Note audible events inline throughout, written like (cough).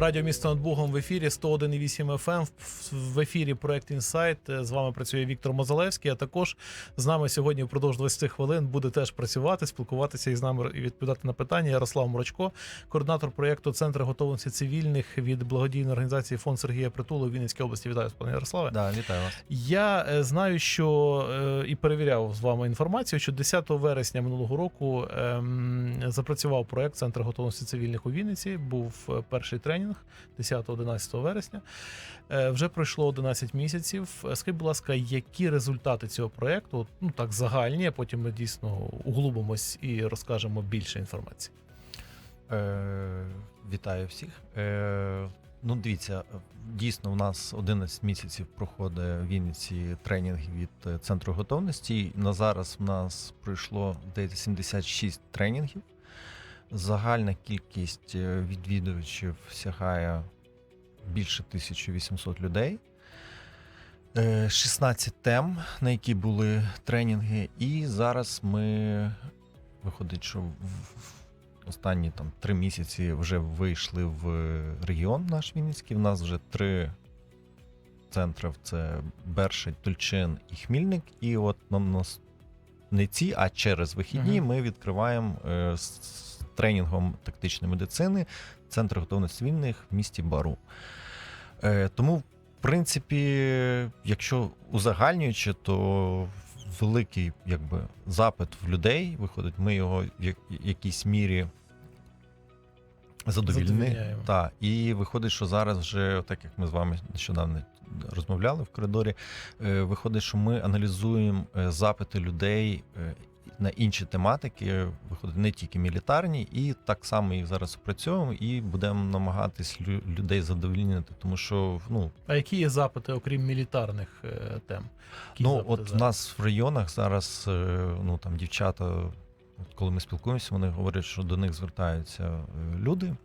Радіо місто над Богом в ефірі 101,8 FM. В ефірі проект Інсайт. З вами працює Віктор Мозалевський. А також з нами сьогодні впродовж 20 хвилин буде теж працювати, спілкуватися і з нами і відповідати на питання. Ярослав Мурачко, координатор проєкту Центр готовності цивільних від благодійної організації Фонд Сергія Притулу в Вінницькій області. Вітаю пане Ярославе. Да, вітаю вас. Я е, знаю, що е, і перевіряв з вами інформацію, що 10 вересня минулого року ем, запрацював проект Центр готовності цивільних у Вінниці. Був е, перший тренінг 10-11 вересня. Е, Вже пройшло 11 місяців. Е, Скажіть, будь ласка, які результати цього проекту? Ну так загальні, а потім ми дійсно углубимось і розкажемо більше інформації. Е, вітаю всіх. Е, ну, дивіться, дійсно, у нас 11 місяців проходить в Вінниці тренінг від е, центру готовності. На зараз в нас пройшло здається, 76 тренінгів. Загальна кількість е, відвідувачів сягає більше 1800 людей. Е, 16 тем, на які були тренінги, і зараз ми виходить, що в останні там три місяці вже вийшли в регіон наш Вінницький. В нас вже три центри: це Бершень, Тульчин і Хмільник. І от нам нас не ці, а через вихідні Мгм. ми відкриваємо е, тренінгом тактичної медицини центр готовності цивільних в місті Бару. Е, тому, в принципі, якщо узагальнюючи, то великий якби, запит в людей виходить, ми його в якійсь мірі. Задовільняємо. Так, і виходить, що зараз вже, так як ми з вами нещодавно розмовляли в коридорі, е, виходить, що ми аналізуємо е, запити людей на інші тематики, виходить не тільки мілітарні, і так само їх зараз опрацьовуємо і будемо намагатись людей задовільнити, тому що ну, А які є запити, окрім мілітарних е, тем? Які ну от в нас в районах зараз е, ну там дівчата, от коли ми спілкуємося, вони говорять, що до них звертаються е, люди.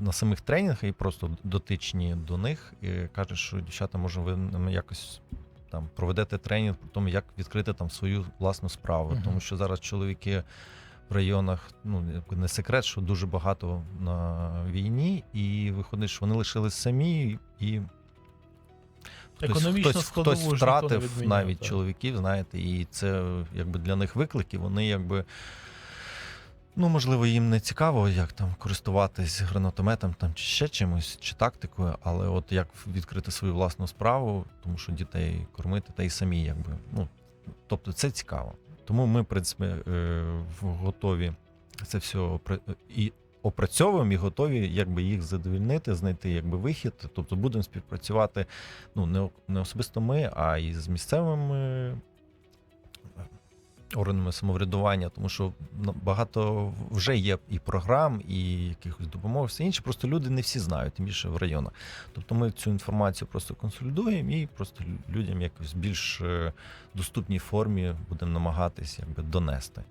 На самих тренінгах і просто дотичні до них і кажуть, що дівчата, може, ви нам якось там проведете тренінг про тому, як відкрити там свою власну справу. Мгм. Тому що зараз чоловіки в районах, ну не секрет, що дуже багато на війні, і виходить, що вони лишились самі і. Хтось, хтось ж втратив навіть так. чоловіків, знаєте, і це якби для них виклики. Вони якби. Ну, можливо, їм не цікаво, як там користуватись гранатометом там, чи ще чимось, чи тактикою, але от як відкрити свою власну справу, тому що дітей кормити та й самі, якби. Ну, тобто це цікаво. Тому ми, в принципі, е, готові це все і опрацьовуємо і готові якби їх задовільнити, знайти якби вихід. Тобто будемо співпрацювати ну, не, особисто ми, а і з місцевими органами самоврядування, тому що багато вже є і програм, і якихось допомог, все інше. Просто люди не всі знають, тим більше в районах. Тобто ми цю інформацію просто консолідуємо і просто людям якось більш е, доступній формі будемо намагатись якби донести.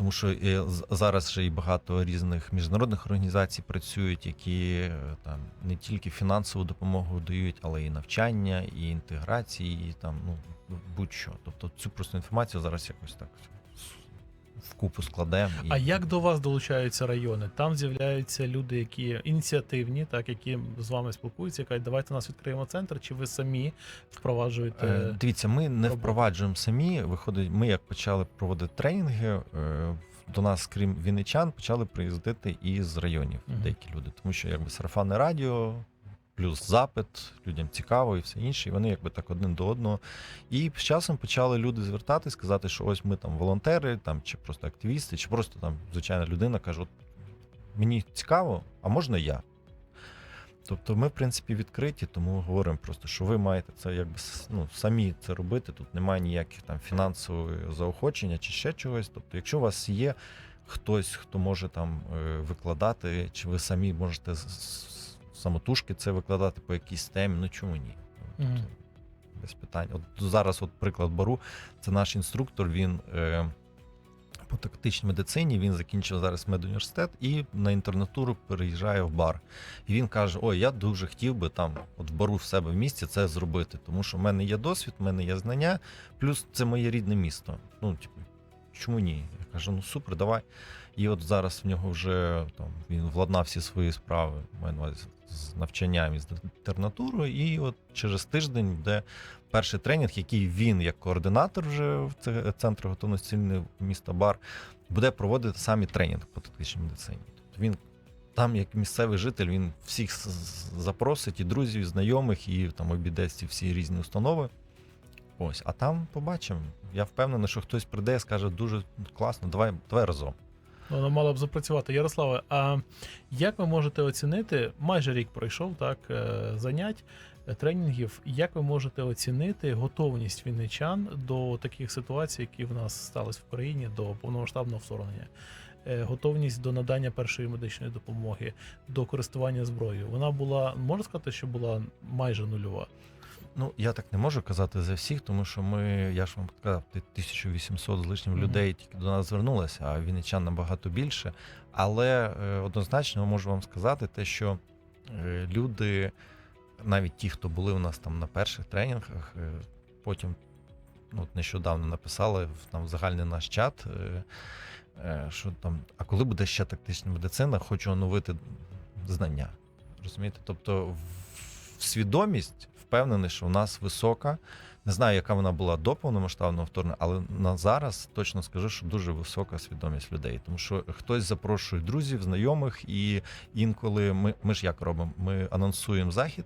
Тому що е, зараз ще і багато різних міжнародних організацій працюють, які е, там не тільки фінансову допомогу дають, але і навчання, і інтеграції, і там ну будь-що. Тобто цю просто інформацію зараз якось так вкупу складемо. І... А як до вас долучаються райони? Там з'являються люди, які ініціативні, так які з вами спілкуються, кажуть, давайте нас відкриємо центр, чи ви самі впроваджуєте Е, Дивіться, ми не роботу. впроваджуємо самі. Виходить, ми як почали проводити тренінги, е, до нас, крім вінничан, почали приїздити і з районів Мгм. деякі люди, тому що якби сарафанне радіо. Плюс запит, людям цікаво і все інше, і вони якби так один до одного. І з часом почали люди звертатись, сказати, що ось ми там волонтери, там чи просто активісти, чи просто там звичайна людина каже: от мені цікаво, а можна я? Тобто ми, в принципі, відкриті, тому говоримо просто, що ви маєте це якби ну, самі це робити. Тут немає ніяких там фінансової заохочення чи ще чогось. Тобто, якщо у вас є хтось, хто може там е, викладати, чи ви самі можете самотужки це викладати по якійсь темі, ну чому ні? Ну. Тобто, без питань. От зараз, от приклад Бару, це наш інструктор. Він е, по тактичній медицині він закінчив зараз медуніверситет і на інтернатуру переїжджає в бар. І він каже: Ой, я дуже хотів би там, от в бару в себе в місті це зробити, тому що в мене є досвід, в мене є знання, плюс це моє рідне місто. Ну, типу, чому ні? Я кажу, ну супер, давай. І от зараз в нього вже там він владнав всі свої справи, маю на увазі, з навчанням і з інтернатурою. І от через тиждень буде перший тренінг, який він, як координатор вже в це- центрі готовності міста Бар, буде проводити самі тренінг по тактичній медицині. Тобто він там, як місцевий житель, він всіх запросить і друзів, і знайомих, і там обійде всі різні установи. Ось, а там побачимо. Я впевнений, що хтось прийде і скаже дуже класно, давай, давай разом. Ну, Вона мала б запрацювати. Ярославе, а як ви можете оцінити, майже рік пройшов так, е, занять, е, тренінгів, як ви можете оцінити готовність вінничан до таких ситуацій, які в нас сталися в країні до повномасштабного вторгнення? Е, Готовність до надання першої медичної допомоги, до користування зброєю. Вона була, можна сказати, що була майже нульова. Ну, я так не можу казати за всіх, тому що ми, я ж вам сказав, 1800 з лишнім Мгм. людей тільки до нас звернулося, а вінничан набагато більше. Але е, однозначно можу вам сказати те, що е, люди, навіть ті, хто були у нас там на перших тренінгах, е, потім ну, от нещодавно написали в там загальний наш чат, що там, а коли буде ще тактична медицина, хочу оновити знання. Розумієте? Тобто в- свідомість впевнений, що у нас висока. Не знаю, яка вона була до повномасштабного вторгнення, але на зараз точно скажу, що дуже висока свідомість людей. Тому що хтось запрошує друзів, знайомих, і інколи ми, ми ж як робимо? Ми анонсуємо захід.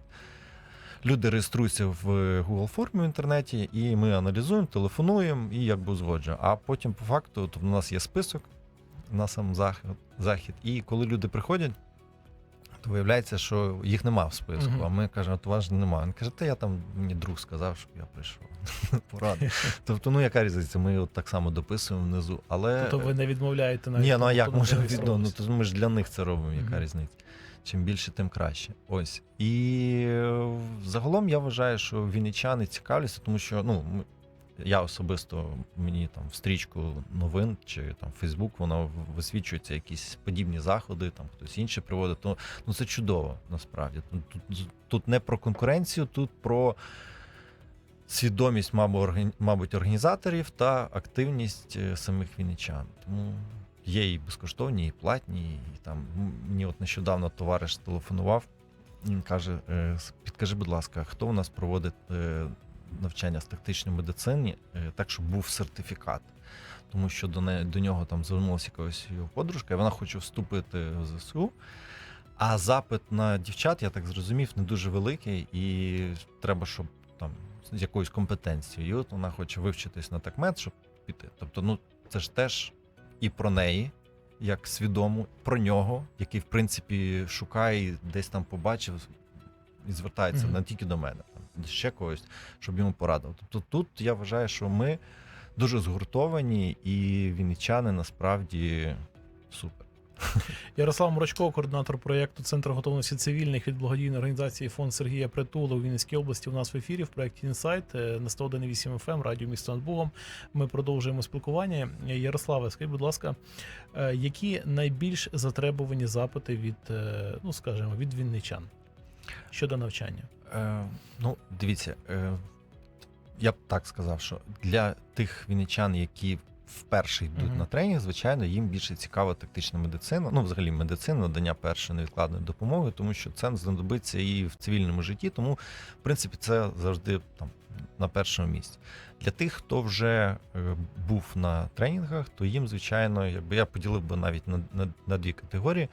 Люди реєструються в Google формі в інтернеті, і ми аналізуємо, телефонуємо і якби узгоджуємо. А потім, по факту, от у нас є список на сам захід, захід. І коли люди приходять, то виявляється, що їх нема в списку. Мгм. А ми кажемо, от вас немає. Він каже, та я там мені друг сказав, щоб я прийшов. (laughs) Поради. (laughs) Тобто, ну яка різниця? Ми от так само дописуємо внизу. Але Тобто ви не відмовляєте навіть. ні, ну а як може хто ну, то ми ж для них це робимо, яка Мгм. різниця. Чим більше, тим краще. Ось. І е, загалом я вважаю, що вінничани цікавляться, тому що ну, я особисто мені там в стрічку новин чи там Фейсбук, воно висвічується якісь подібні заходи, там хтось інший приводить. То ну це чудово насправді. Тут, тут, тут не про конкуренцію, тут про свідомість, мабуть, організаторів та активність е, самих вінничан. Тому є і безкоштовні, і платні. І там мені от нещодавно товариш телефонував. Він каже: е, підкажи, будь ласка, хто у нас проводить е, навчання з тактичної медицини, е, так, щоб був сертифікат. Тому що до, не, до нього там звернулася якась його подружка, і вона хоче вступити в ЗСУ. А запит на дівчат, я так зрозумів, не дуже великий, і треба, щоб там з якоюсь компетенцією. І от вона хоче вивчитись на такмет, щоб піти. Тобто, ну це ж теж і про неї, як свідому, про нього, який, в принципі, шукає, десь там побачив і звертається Мгм. не тільки до мене, ще когось, щоб йому порадив. Тобто тут я вважаю, що ми дуже згуртовані, і вінничани насправді супер. (laughs) Ярослав Морочко, координатор проєкту Центр готовності цивільних від благодійної організації Фонд Сергія Притула у Вінницькій області. У нас в ефірі в проєкті Інсайт е, на 101.8 FM, радіо місто над Богом. Ми продовжуємо спілкування. Е, Ярославе, скажіть, будь ласка, е, які найбільш затребувані запити від, ну скажімо, від вінничан щодо навчання? Е, ну, дивіться, е, я б так сказав, що для тих вінничан, які вперше йдуть Мгм. на тренінг, звичайно, їм більше цікава тактична медицина, ну, взагалі медицина, надання першої невідкладної допомоги, тому що це знадобиться і в цивільному житті, тому, в принципі, це завжди там на першому місці. Для тих, хто вже е, був на тренінгах, то їм, звичайно, якби я поділив би навіть на, на, на дві категорії.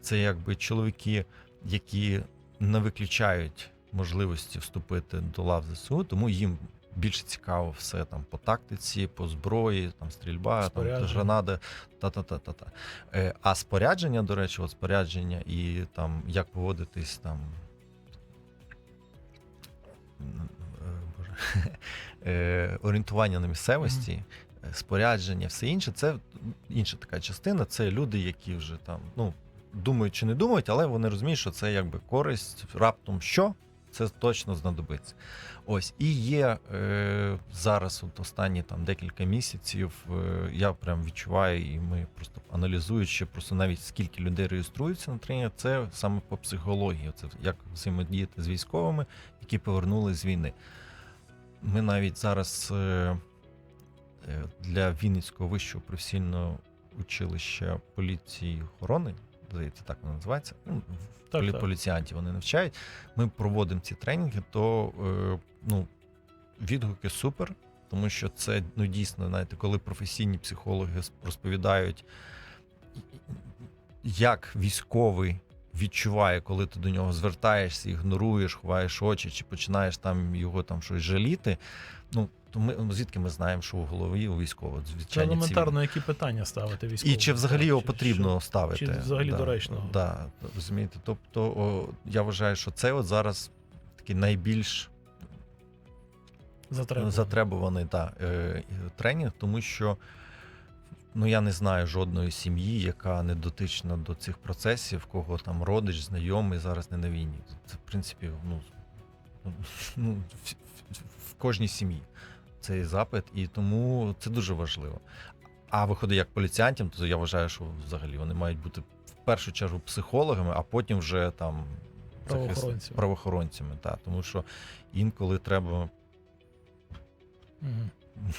Це якби чоловіки, які не виключають можливості вступити до лав ЗСУ, тому їм більше цікаво все там по тактиці, по зброї, там стрільба, там гранати, та-та-та-та-та. Е, а спорядження, до речі, от спорядження і там як поводитись там. Боже, е, орієнтування на місцевості, е, спорядження, все інше, це інша така частина. Це люди, які вже там, ну, думають чи не думають, але вони розуміють, що це якби користь раптом що. Це точно знадобиться. Ось і є е, зараз, от останні там декілька місяців. Е, я прям відчуваю, і ми просто аналізуючи, просто навіть скільки людей реєструються на тренінг, це саме по психології. Це як взаємодіяти з військовими, які повернулись з війни. Ми навіть зараз е, е, для Вінницького вищого професійного училища поліції охорони, здається, так воно називається. Ну, Так, полі- так. поліціянтів вони навчають. Ми проводимо ці тренінги, то е, ну, відгуки супер, тому що це ну, дійсно, знаєте, коли професійні психологи розповідають, як військовий відчуває, коли ти до нього звертаєшся, ігноруєш, ховаєш очі, чи починаєш там його там щось жаліти. Ну, то ми ну, звідки ми знаємо, що в голові у військового Це звичайно елементарно, які питання ставити і чи взагалі його потрібно що- ставити? чи взагалі да, доречно? Да, розумієте? Тобто, о, я вважаю, що це от зараз такий найбільш Затребуваний. затребуваний да, е, тренінг, тому що ну, я не знаю жодної сім'ї, яка не дотична до цих процесів, кого там родич, знайомий зараз не на війні. Це, в принципі, ну, ну, в, в, в кожній сім'ї цей запит, і тому це дуже важливо. А виходить як поліціянтам, то я вважаю, що взагалі вони мають бути в першу чергу психологами, а потім вже там Правоохоронцями. правоохоронцями та, тому що інколи треба Мгм. (laughs)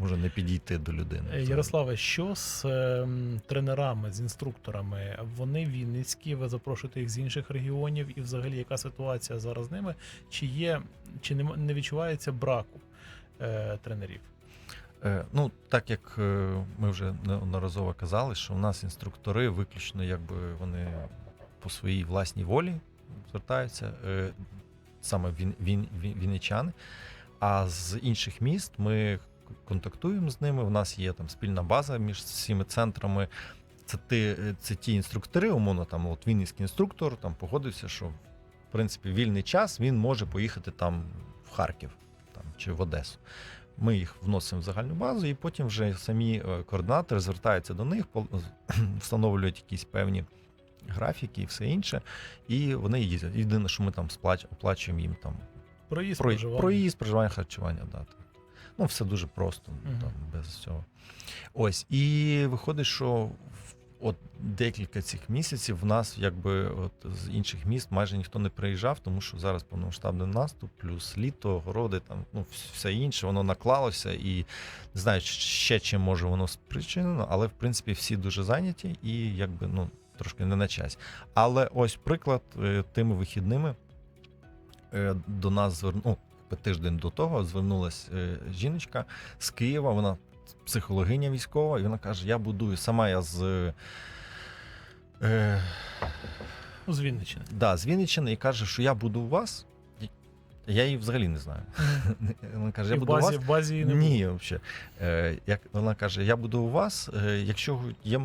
може не підійти до людини. Е, Ярославе, що з ем, тренерами, з інструкторами? Вони вінницькі, ви запрошуєте їх з інших регіонів, і взагалі яка ситуація зараз з ними? Чи є, чи не, не відчувається браку е, тренерів? Е, Ну, так як е, ми вже неодноразово казали, що у нас інструктори виключно якби вони по своїй власній волі звертаються, е, саме він, він, він, вінничани. А з інших міст ми контактуємо з ними. У нас є там спільна база між всіми центрами. Це, ти, це ті інструктори, умовно, там, от Вінницький інструктор там погодився, що в принципі вільний час він може поїхати там в Харків чи в Одесу. Ми їх вносимо в загальну базу, і потім вже самі е, координатори звертаються до них, (clears throat) встановлюють якісь певні графіки і все інше. І вони їздять. Єдине, що ми там оплачуємо їм там Проїзд, про, проживання? проїзд, проживання, харчування. Да. Ну, все дуже просто, Мгм. там, без цього. Ось. І виходить, що от декілька цих місяців в нас, якби от з інших міст майже ніхто не приїжджав, тому що зараз повномасштабний наступ, плюс літо, городи, там, ну, все інше, воно наклалося, і не знаю, ще чим може воно спричинено, але в принципі всі дуже зайняті і якби ну, трошки не на часі. Але ось приклад е, тими вихідними е, до нас зверну, ну, тиждень до того звернулася е, жіночка з Києва. Вона психологиня військова, і вона каже: Я будую сама я з. Е, Ну, з Вінниччини. да, з Вінниччини і каже, що я буду у вас. Я її взагалі не знаю. (laughs) Вона каже, я буду у вас. в базі не. Ні, взагалі. Е, як вона каже, я буду у вас. Е, якщо є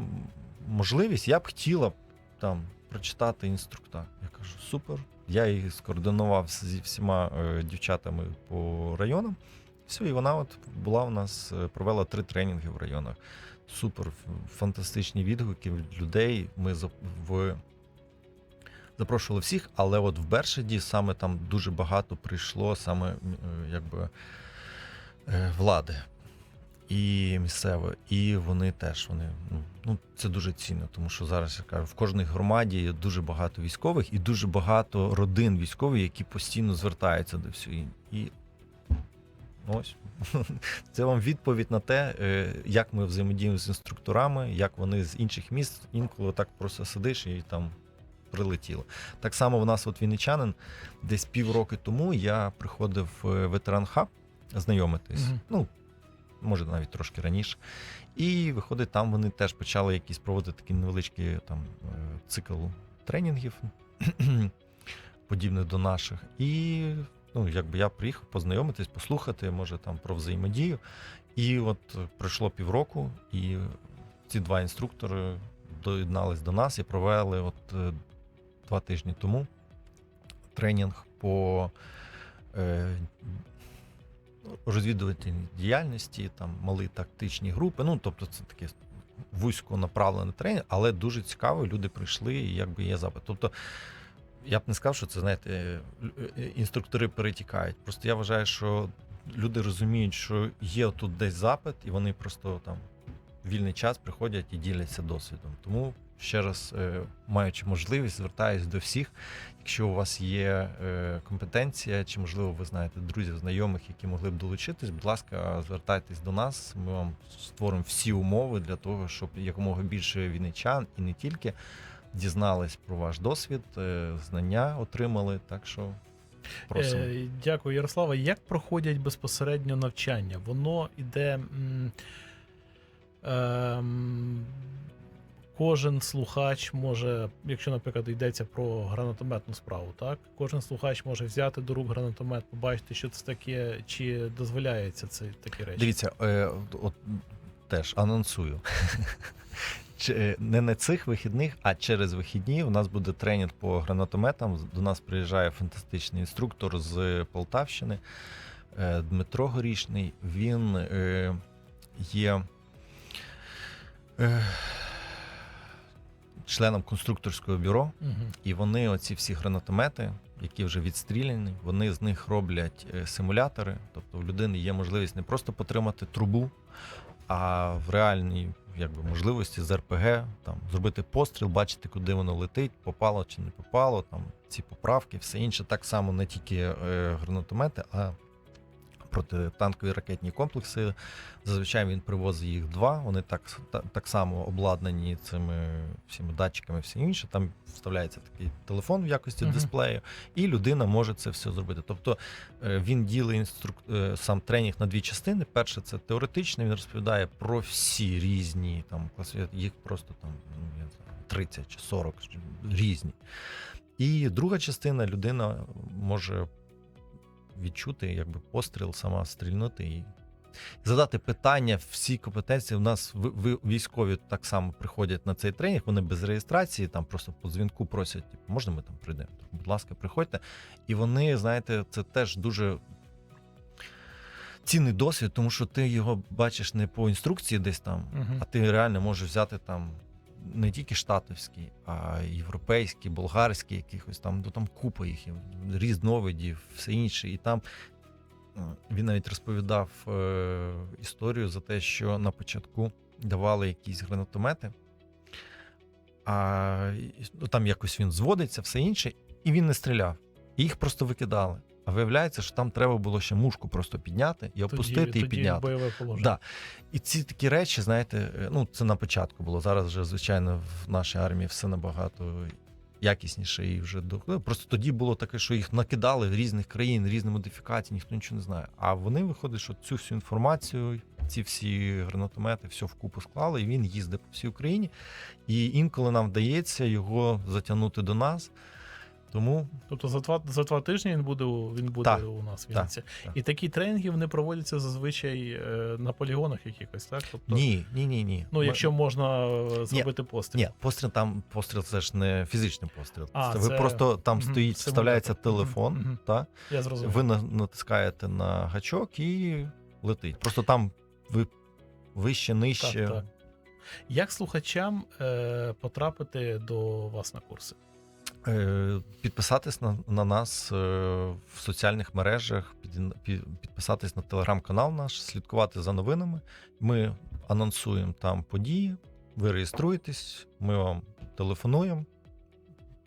можливість, я б хотіла там прочитати інструктаж. Я кажу, супер. Я її скоординував зі всіма е, дівчатами по районам. Все, і вона от була у нас, е, провела три тренінги в районах. Супер, фантастичні відгуки від людей. Ми в запрошували всіх, але от в Бершаді саме там дуже багато прийшло саме е, якби е, влади і місцеве, і вони теж вони ну, ну це дуже цінно, тому що зараз я кажу, в кожній громаді є дуже багато військових і дуже багато родин військових, які постійно звертаються до всього. І ось (laughs) це вам відповідь на те, е, як ми взаємодіємо з інструкторами, як вони з інших міст інколи так просто сидиш і там прилетіло. Так само в нас от вінничанин, десь півроки тому я приходив в ветеран хаб знайомитись. Мгм. Ну, може, навіть трошки раніше. І виходить, там вони теж почали якісь проводити такі невеличкі там е, цикл тренінгів, (clears throat) подібних до наших. І ну, якби я приїхав познайомитись, послухати, може, там про взаємодію. І от пройшло півроку, і ці два інструктори доєднались до нас і провели от е, два тижні тому тренінг по е, розвідувальній діяльності, там мали тактичні групи. Ну, тобто, це таке вузько направлене тренінг, але дуже цікаво, люди прийшли, і якби є запит. Тобто, я б не сказав, що це, знаєте, е, інструктори перетікають. Просто я вважаю, що люди розуміють, що є тут десь запит, і вони просто там вільний час приходять і діляться досвідом. Тому ще раз, е, маючи можливість, звертаюсь до всіх. Якщо у вас є е, компетенція, чи можливо ви знаєте друзів, знайомих, які могли б долучитись, будь ласка, звертайтесь до нас. Ми вам створимо всі умови для того, щоб якомога більше вінничан і не тільки дізнались про ваш досвід, е, знання отримали. Так що просимо. Е, Дякую, Ярослава. Як проходять безпосередньо навчання? Воно іде. ем, Кожен слухач може, якщо, наприклад, йдеться про гранатометну справу, так кожен слухач може взяти до рук гранатомет, побачити, що це таке, чи дозволяється це такі речі. Дивіться, е, от теж анонсую. Е, Не на цих вихідних, а через вихідні у нас буде тренінг по гранатометам. До нас приїжджає фантастичний інструктор з Полтавщини е, Дмитро Горішний. Він е, є членом конструкторського бюро. Угу. І вони, оці всі гранатомети, які вже відстріляні, вони з них роблять симулятори. Тобто в людини є можливість не просто потримати трубу, а в реальній якби, можливості з РПГ там, зробити постріл, бачити, куди воно летить, попало чи не попало, там, ці поправки, все інше. Так само не тільки е, гранатомети, а протитанкові ракетні комплекси. Зазвичай він привозить їх два. Вони так, та- так само обладнані цими всіми датчиками, все інше. Там вставляється такий телефон в якості Мгм. дисплею, і людина може це все зробити. Тобто е, він ділить інструк... е, сам тренінг на дві частини. Перше, це теоретичний, він розповідає про всі різні там класи, їх просто там ну, я не знаю, 30 чи 40 різні. І друга частина людина може відчути якби постріл, сама стрільнути і задати питання. Всі компетенції у нас військові так само приходять на цей тренінг. Вони без реєстрації, там просто по дзвінку просять, типу, можна ми там прийдемо? Будь ласка, приходьте. І вони, знаєте, це теж дуже. Цінний досвід, тому що ти його бачиш не по інструкції десь там, Мгм. а ти реально можеш взяти там не тільки штатовський, а європейський, болгарський, якихось там, ну там купа їх, різновидів, все інше. І там е, він навіть розповідав е, історію за те, що на початку давали якісь гранатомети, а ну, там якось він зводиться, все інше, і він не стріляв. І їх просто викидали. А виявляється, що там треба було ще мушку просто підняти і опустити тоді, і тоді підняти. бойове положення. Да. І ці такі речі, знаєте, е, ну це на початку було. Зараз вже, звичайно, в нашій армії все набагато якісніше і вже до просто тоді було таке, що їх накидали в різних країн, різні модифікації, ніхто нічого не знає. А вони виходить, що цю всю інформацію, ці всі гранатомети, все вкупу склали, і він їздить по всій Україні. І інколи нам вдається його затягнути до нас. Тому Тобто за два за два тижні він буде він буде Так, у нас в так, Вінниці. так. І такі тренінги вони проводяться зазвичай е, на полігонах якихось, так? Тобто, ні, ні, ні, ні. ну Ми- якщо можна е, зробити постріл. Ні, постріл там постріл це ж не фізичний постріл. А, це ви це- просто там Мгм, стоїть, вставляється Мгм, телефон, мгм. та Я зрозумів. ви натискаєте на гачок і летить. Просто там ви вище, нижче. Так, так. Як слухачам е, потрапити до вас на курси? Е, Підписатись на, на нас е, в соціальних мережах, під, під- підписатись на телеграм-канал наш, слідкувати за новинами. Ми анонсуємо там події. Ви реєструєтесь, ми вам телефонуємо,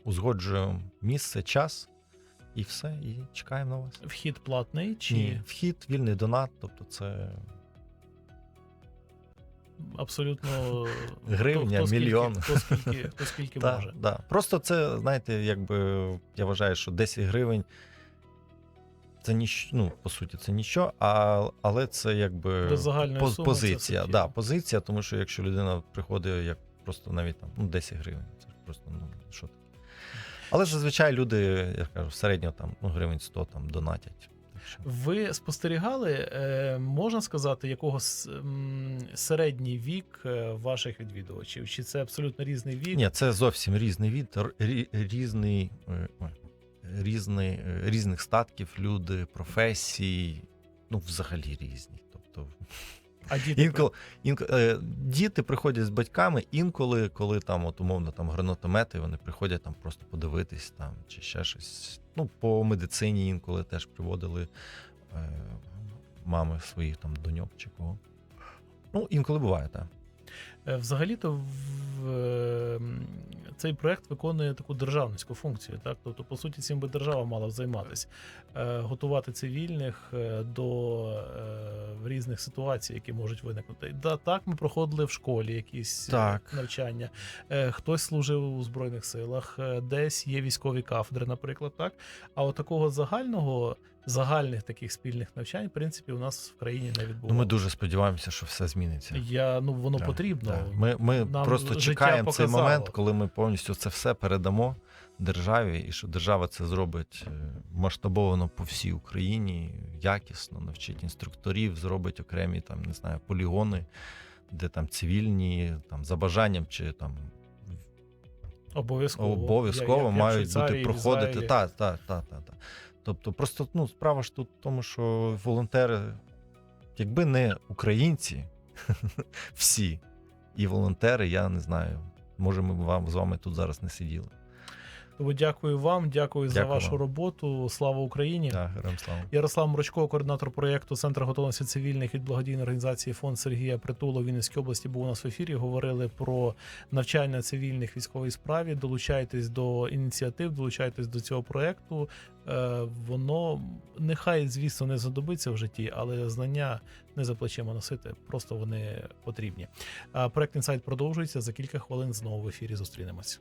узгоджуємо місце, час і все. І чекаємо на вас. Вхід платний чи Ні, вхід, вільний донат, тобто це абсолютно (laughs) Гривня, хто, хто мільйон. Скільки, хто скільки, хто скільки (laughs) да, може. да. Просто це, знаєте, якби я вважаю, що 10 гривень це ніщо, ну, по суті, це ніщо, а, але це якби поз- суми позиція. це да, позиція, тому що якщо людина приходить як просто навіть там ну, 10 гривень, це ж просто ну, що таке. Але ж зазвичай люди, я кажу, середньо там ну, гривень 100 там донатять. Ви спостерігали, е, можна сказати, якого середній вік е, ваших відвідувачів? Чи це абсолютно різний вік? Ні, це зовсім різний від, різний, е, різний, різних статків, люди, професій, ну, взагалі різні. Тобто, А діти інколи, інколи е, діти приходять з батьками, інколи, коли там, от, умовно, там гранатомети, вони приходять там просто подивитись там, чи ще щось. Ну, по медицині інколи теж приводили е, мами своїх там доньок чи кого. Ну, інколи буває, так. Е, Взагалі-то в, е, цей проект виконує таку державницьку функцію. Так? Тобто, по суті, цим би держава мала займатися, Е, готувати цивільних е, до різних ситуацій, які можуть виникнути. Да, так, ми проходили в школі якісь Так. навчання. Хтось служив у Збройних силах, десь є військові кафедри, наприклад, так. А от такого загального, загальних таких спільних навчань, в принципі, у нас в країні не Ну, ми дуже сподіваємося, що все зміниться. Я ну воно Так, потрібно. так. Ми, ми Нам просто чекаємо цей момент, коли ми повністю це все передамо державі, і що держава це зробить е, масштабовано по всій Україні, якісно, навчить інструкторів, зробить окремі там, не знаю, полігони, де там цивільні, там за бажанням чи там Обов'язково обов'язково мають бути проходити. Так, так, так, так. Та. Тобто, просто ну, справа ж тут в тому, що волонтери, якби не українці, (laughs) всі, і волонтери, я не знаю, може, ми б вам з вами тут зараз не сиділи. Тому дякую вам, дякую, за вашу вам. роботу. Слава Україні. Так, героям слава. Ярослав Мрочко, координатор проєкту Центр готовності цивільних від благодійної організації Фонд Сергія Притула Вінницькій області був у нас в ефірі. Говорили про навчання цивільних військовій справі. Долучайтесь до ініціатив, долучайтесь до цього проєкту. Е, Воно нехай, звісно, не задобиться в житті, але знання не за плечима носити. Просто вони потрібні. Проект інсайт продовжується за кілька хвилин. Знову в ефірі зустрінемось.